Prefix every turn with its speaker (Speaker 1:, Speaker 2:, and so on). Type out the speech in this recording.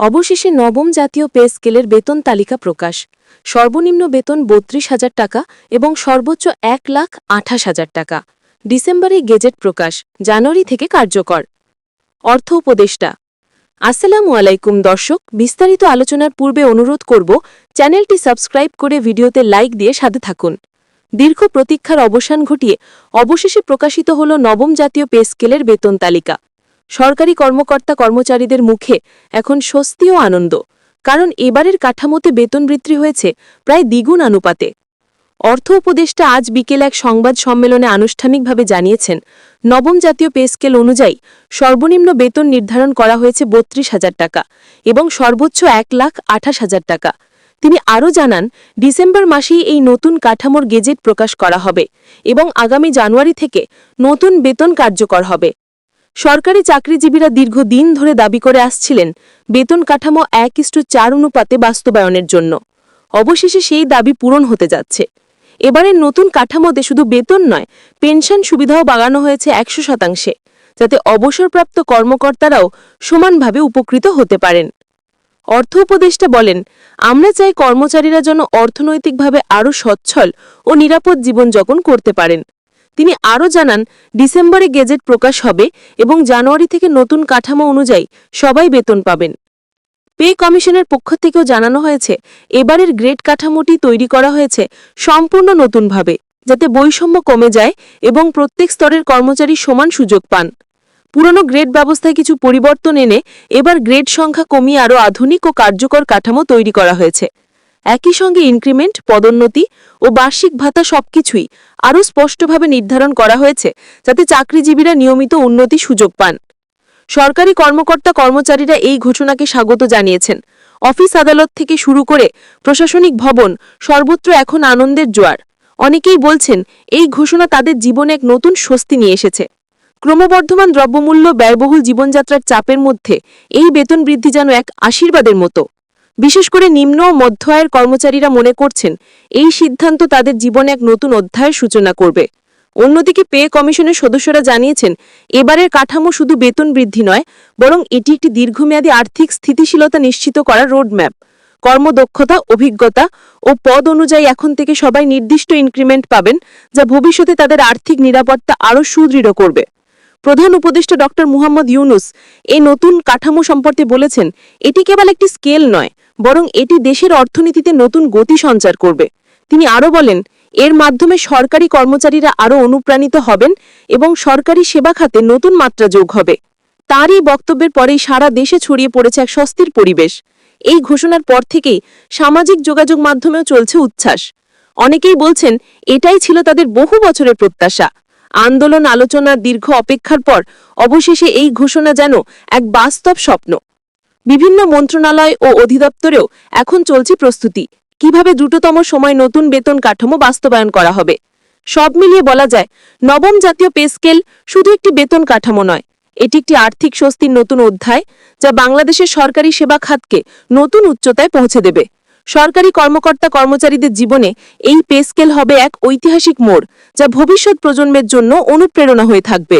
Speaker 1: অবশেষে নবম জাতীয় পে স্কেলের বেতন তালিকা প্রকাশ। সর্বনিম্ন বেতন বত্রিশ হাজার টাকা এবং সর্বোচ্চ এক লাখ আঠাশ হাজার টাকা। ডিসেম্বরে গেজেট প্রকাশ, জানুয়ারি থেকে কার্যকর। অর্থ উপদেষ্টা। আসসালামু আলাইকুম দর্শক, বিস্তারিত আলোচনার পূর্বে অনুরোধ করব, চ্যানেলটি সাবস্ক্রাইব করে ভিডিওতে লাইক দিয়ে সাথে থাকুন। দীর্ঘ প্রতীক্ষার অবসান ঘটিয়ে অবশেষে প্রকাশিত হল নবম জাতীয় পে স্কেলের বেতন তালিকা। সরকারি কর্মকর্তা কর্মচারীদের মুখে এখন স্বস্তি ও আনন্দ। কারণ এবারের কাঠামোতে বেতন বৃদ্ধি হয়েছে প্রায় দ্বিগুণ অনুপাতে অর্থ উপদেষ্টা আজ বিকেল এক সংবাদ সম্মেলনে আনুষ্ঠানিকভাবে জানিয়েছেন, নবম জাতীয় পে স্কেল অনুযায়ী সর্বনিম্ন বেতন নির্ধারণ করা হয়েছে বত্রিশ হাজার টাকা এবং সর্বোচ্চ এক লাখ আঠাশ হাজার টাকা। তিনি আরও জানান, ডিসেম্বর মাসেই এই নতুন কাঠামোর গেজেট প্রকাশ করা হবে এবং আগামী জানুয়ারি থেকে নতুন বেতন কার্যকর হবে। সরকারি চাকরিজীবীরা দীর্ঘদিন ধরে দাবি করে আসছিলেন, বেতন কাঠামো এক ইস্টু চার অনুপাতে বাস্তবায়নের জন্য। অবশেষে সেই দাবি পূরণ হতে যাচ্ছে। এবারের নতুন কাঠামোতে শুধু বেতন নয়, পেনশন সুবিধাও বাগানো হয়েছে একশো শতাংশে, যাতে অবসরপ্রাপ্ত কর্মকর্তারাও সমানভাবে উপকৃত হতে পারেন। অর্থ উপদেষ্টা বলেন, আমরা চাই কর্মচারীরা যেন অর্থনৈতিকভাবে আরও সচ্ছল ও নিরাপদ জীবনযাপন করতে পারেন। তিনি আরও জানান, ডিসেম্বরে গেজেট প্রকাশ হবে এবং জানুয়ারি থেকে নতুন কাঠামো অনুযায়ী সবাই বেতন পাবেন। পে কমিশনের পক্ষ থেকেও জানানো হয়েছে, এবারের গ্রেড কাঠামোটি তৈরি করা হয়েছে সম্পূর্ণ নতুনভাবে, যাতে বৈষম্য কমে যায় এবং প্রত্যেক স্তরের কর্মচারী সমান সুযোগ পান। পুরনো গ্রেড ব্যবস্থায় কিছু পরিবর্তন এনে এবার গ্রেড সংখ্যা কমিয়ে আরও আধুনিক ও কার্যকর কাঠামো তৈরি করা হয়েছে। একই সঙ্গে ইনক্রিমেন্ট পদোন্নতি ও বার্ষিক ভাতা সবকিছুই আরও স্পষ্টভাবে নির্ধারণ করা হয়েছে যাতে চাকরিজীবীরা নিয়মিত উন্নতি সুযোগ পান। সরকারি কর্মকর্তা কর্মচারীরা এই ঘোষণাকে স্বাগত জানিয়েছেন। অফিস আদালত থেকে শুরু করে প্রশাসনিক ভবন সর্বত্র এখন আনন্দের জোয়ার। অনেকেই বলছেন, এই ঘোষণা তাদের জীবনে এক নতুন স্বস্তি নিয়ে এসেছে। ক্রমবর্ধমান দ্রব্যমূল্য, ব্যয়বহুল জীবনযাত্রার চাপের মধ্যে এই বেতন বৃদ্ধি যেন এক আশীর্বাদের মতো। বিশেষ করে নিম্ন ও মধ্য আয়ের কর্মচারীরা মনে করছেন, এই সিদ্ধান্ত তাদের জীবনে এক নতুন অধ্যায়ের সূচনা করবে। অন্যদিকে পে কমিশনের সদস্যরা জানিয়েছেন, এবারের কাঠামো শুধু বেতন বৃদ্ধি নয়, বরং এটি একটি দীর্ঘমেয়াদী আর্থিক স্থিতিশীলতা নিশ্চিত করার রোডম্যাপ। কর্মদক্ষতা, অভিজ্ঞতা ও পদ অনুযায়ী এখন থেকে সবাই নির্দিষ্ট ইনক্রিমেন্ট পাবেন, যা ভবিষ্যতে তাদের আর্থিক নিরাপত্তা আরও সুদৃঢ় করবে। প্রধান উপদেষ্টা ডক্টর মুহাম্মদ ইউনুস এই নতুন কাঠামো সম্পর্কে বলেছেন, এটি কেবল একটি স্কেল নয় বরং এটি দেশের অর্থনীতিতে নতুন গতি সঞ্চার করবে। তিনি আরও বলেন, এর মাধ্যমে সরকারি কর্মচারীরা আরও অনুপ্রাণিত হবেন এবং সরকারি সেবা খাতে নতুন মাত্রা যোগ হবে। তারই বক্তব্যের পরেই সারা দেশে ছড়িয়ে পড়েছে এক স্বস্তির পরিবেশ। এই ঘোষণার পর থেকেই সামাজিক যোগাযোগ মাধ্যমেও চলছে উচ্ছ্বাস। অনেকেই বলছেন, এটাই ছিল তাদের বহু বছরের প্রত্যাশা। আন্দোলন আলোচনার দীর্ঘ অপেক্ষার পর অবশেষে এই ঘোষণা যেন এক বাস্তব স্বপ্ন। বিভিন্ন মন্ত্রণালয় ও অধিদপ্তরেও এখন চলছে প্রস্তুতি। কীভাবে দ্রুততম সময় নতুন বেতন কাঠামো বাস্তবায়ন করা হবে? সব মিলিয়ে বলা যায়, নবম জাতীয় পে স্কেল শুধু একটি বেতন কাঠামো নয়, এটি একটি আর্থিক স্বস্তির নতুন অধ্যায় যা বাংলাদেশের সরকারি সেবা খাতকে নতুন উচ্চতায় পৌঁছে দেবে। সরকারি কর্মকর্তা কর্মচারীদের জীবনে এই পে স্কেল হবে এক ঐতিহাসিক মোড় যা ভবিষ্যৎ প্রজন্মের জন্য অনুপ্রেরণা হয়ে থাকবে।